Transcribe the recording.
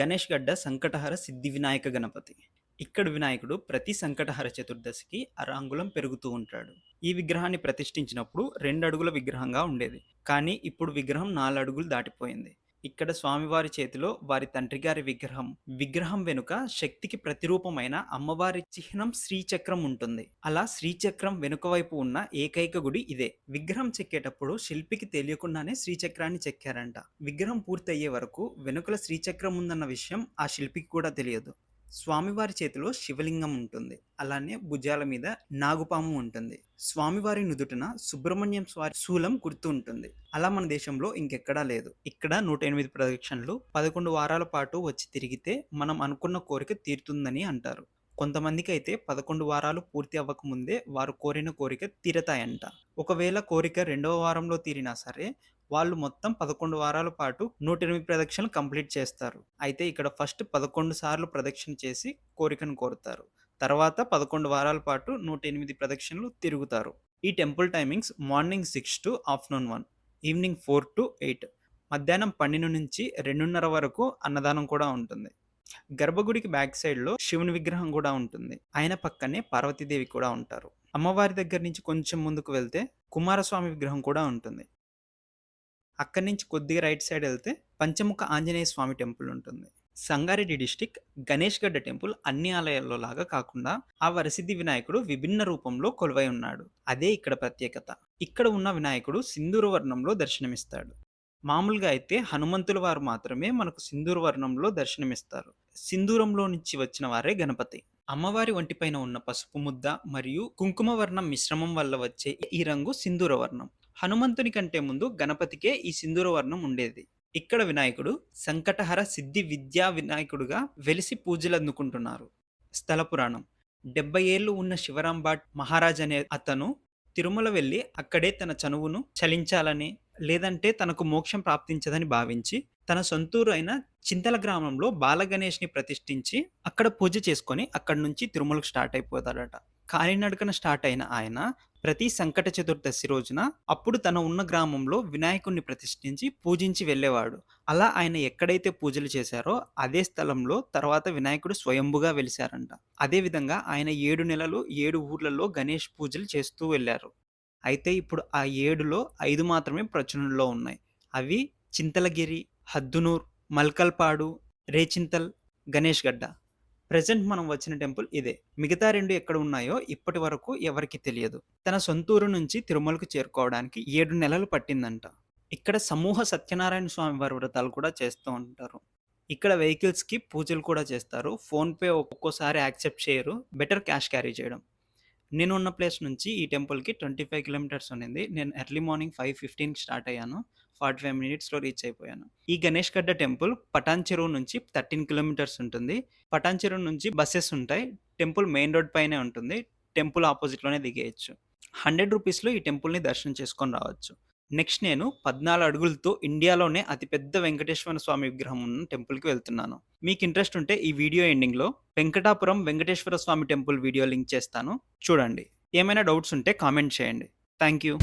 గణేష్ గడ్డ సంకటహర సిద్ధి వినాయక గణపతి. ఇక్కడ వినాయకుడు ప్రతి సంకటహర చతుర్దశికి అరాంగులం పెరుగుతూ ఉంటాడు. ఈ విగ్రహాన్ని ప్రతిష్ఠించినప్పుడు రెండు అడుగుల విగ్రహంగా ఉండేది. కానీ ఇప్పుడు విగ్రహం నాలుగు అడుగులు దాటిపోయింది. ఇక్కడ స్వామివారి చేతిలో వారి తండ్రి గారి విగ్రహం. విగ్రహం వెనుక శక్తికి ప్రతిరూపమైన అమ్మవారి చిహ్నం శ్రీచక్రం ఉంటుంది. అలా శ్రీచక్రం వెనుక వైపు ఉన్న ఏకైక గుడి ఇదే. విగ్రహం చెక్కేటప్పుడు శిల్పికి తెలియకుండానే శ్రీచక్రాన్ని చెక్కారంట. విగ్రహం పూర్తయ్యే వరకు వెనుకల శ్రీచక్రం ఉందన్న విషయం ఆ శిల్పికి కూడా తెలియదు. స్వామివారి చేతిలో శివలింగం ఉంటుంది. అలానే భుజాల మీద నాగుపాము ఉంటుంది. స్వామివారి నుదుటన సుబ్రహ్మణ్యం స్వామి శూలం గుర్తు ఉంటుంది. అలా మన దేశంలో ఇంకెక్కడా లేదు. ఇక్కడ నూట ఎనిమిది ప్రదక్షిణలు పదకొండు వారాల పాటు వచ్చి తిరిగితే మనం అనుకున్న కోరిక తీరుతుందని అంటారు. కొంతమందికి అయితే పదకొండు వారాలు పూర్తి అవ్వకముందే వారు కోరిన కోరిక తీరతాయంట. ఒకవేళ కోరిక రెండవ వారంలో తీరినా సరే వాళ్ళు మొత్తం పదకొండు వారాల పాటు నూట ఎనిమిది ప్రదక్షిణలు కంప్లీట్ చేస్తారు. అయితే ఇక్కడ ఫస్ట్ పదకొండు సార్లు ప్రదక్షిణ చేసి కోరికను కోరుతారు. తర్వాత పదకొండు వారాల పాటు నూట ఎనిమిది ప్రదక్షిణలు తిరుగుతారు. ఈ temple timings morning six to afternoon one evening four to eight మధ్యాహ్నం పన్నెండు నుంచి రెండున్నర వరకు అన్నదానం కూడా ఉంటుంది. గర్భగుడికి బ్యాక్ సైడ్లో శివుని విగ్రహం కూడా ఉంటుంది. ఆయన పక్కనే పార్వతీదేవి కూడా ఉంటారు. అమ్మవారి దగ్గర నుంచి కొంచెం ముందుకు వెళ్తే కుమారస్వామి విగ్రహం కూడా ఉంటుంది. అక్కడి నుంచి కొద్దిగా రైట్ సైడ్ వెళ్తే పంచముఖ ఆంజనేయ స్వామి టెంపుల్ ఉంటుంది. సంగారెడ్డి డిస్టిక్ గణేష్ గడ్డ టెంపుల్ అన్ని ఆలయాల్లో లాగా కాకుండా ఆ వరసిద్ధి వినాయకుడు విభిన్న రూపంలో కొలువై ఉన్నాడు. అదే ఇక్కడ ప్రత్యేకత. ఇక్కడ ఉన్న వినాయకుడు సింధూర వర్ణంలో దర్శనమిస్తాడు. మామూలుగా అయితే హనుమంతుల వారు మాత్రమే మనకు సింధూర వర్ణంలో దర్శనమిస్తారు. సింధూరంలో నుంచి వచ్చిన వారే గణపతి. అమ్మవారి ఒంటిపైన ఉన్న పసుపు ముద్ద మరియు కుంకుమ వర్ణం మిశ్రమం వల్ల వచ్చే ఈ రంగు సింధూర వర్ణం. హనుమంతుని కంటే ముందు గణపతికే ఈ సింధూర వర్ణం ఉండేది. ఇక్కడ వినాయకుడు సంకటహర సిద్ధి విద్యా వినాయకుడుగా వెలిసి పూజలు అందుకుంటున్నారు స్థల పురాణం. డెబ్బై ఏళ్ళు ఉన్న శివరాం భాట్ మహారాజ్ అనే అతను తిరుమల వెళ్ళి అక్కడే తన చనువును చలించాలని లేదంటే తనకు మోక్షం ప్రాప్తించదని భావించి తన సొంతూరు అయిన చింతల గ్రామంలో బాలగణేష్ని ప్రతిష్ఠించి అక్కడ పూజ చేసుకొని అక్కడి నుంచి తిరుమలకు స్టార్ట్ అయిపోతాడట. కాలినడకన స్టార్ట్ అయిన ఆయన ప్రతి సంకట చతుర్దశి రోజున అప్పుడు తన ఉన్న గ్రామంలో వినాయకుణ్ణి ప్రతిష్ఠించి పూజించి వెళ్ళేవాడు. అలా ఆయన ఎక్కడైతే పూజలు చేశారో అదే స్థలంలో తర్వాత వినాయకుడు స్వయంభుగా వెలిశారంట. అదేవిధంగా ఆయన ఏడు నెలలు ఏడు ఊర్లలో గణేష్ పూజలు చేస్తూ వెళ్ళారు. అయితే ఇప్పుడు ఆ ఏడులో ఐదు మాత్రమే ప్రచురణలో ఉన్నాయి. అవి చింతలగిరి హద్దునూర్ మల్కల్పాడు రేచింతల్ గణేష్ గడ్డ. ప్రజెంట్ మనం వచ్చిన టెంపుల్ ఇదే. మిగతా రెండు ఎక్కడ ఉన్నాయో ఇప్పటి వరకు ఎవరికి తెలియదు. తన సొంతూరు నుంచి తిరుమలకు చేరుకోవడానికి ఏడు నెలలు పట్టిందంట. ఇక్కడ సమూహ సత్యనారాయణ స్వామి వారి వ్రతాలు కూడా చేస్తూ ఉంటారు. ఇక్కడ వెహికల్స్కి పూజలు కూడా చేస్తారు. ఫోన్పే ఒక్కోసారి యాక్సెప్ట్ చేయరు. బెటర్ క్యాష్ క్యారీ చేయడం. నేను ఉన్న ప్లేస్ నుంచి ఈ టెంపుల్కి ట్వంటీ ఫైవ్ కిలోమీటర్స్ ఉండింది నేను ఎర్లీ మార్నింగ్ ఫైవ్ ఫిఫ్టీన్కి స్టార్ట్ అయ్యాను. ఫార్టీ ఫైవ్ మినిట్స్లో రీచ్ అయిపోయాను. ఈ గణేష్ గడ్డ టెంపుల్ పటాన్ చెరువు నుంచి థర్టీన్ కిలోమీటర్స్ ఉంటుంది. పటాన్ చెరువు నుంచి బస్సెస్ ఉంటాయి. టెంపుల్ మెయిన్ రోడ్ పైనే ఉంటుంది. టెంపుల్ ఆపోజిట్లోనే దిగేయచ్చు. హండ్రెడ్ రూపీస్లో ఈ టెంపుల్ని దర్శనం చేసుకొని రావచ్చు. నెక్స్ట్ నేను పద్నాలుగు అడుగులతో ఇండియాలోనే అతిపెద్ద వెంకటేశ్వర స్వామి విగ్రహం ఉన్న టెంపుల్కి వెళ్తున్నాను. మీకు ఇంట్రెస్ట్ ఉంటే ఈ వీడియో ఎండింగ్లో Venkatapuram Venkateswara Swamy temple video link చేస్తాను. చూడండి. ఏమైనా డౌట్స్ ఉంటే కామెంట్ చేయండి. Thank you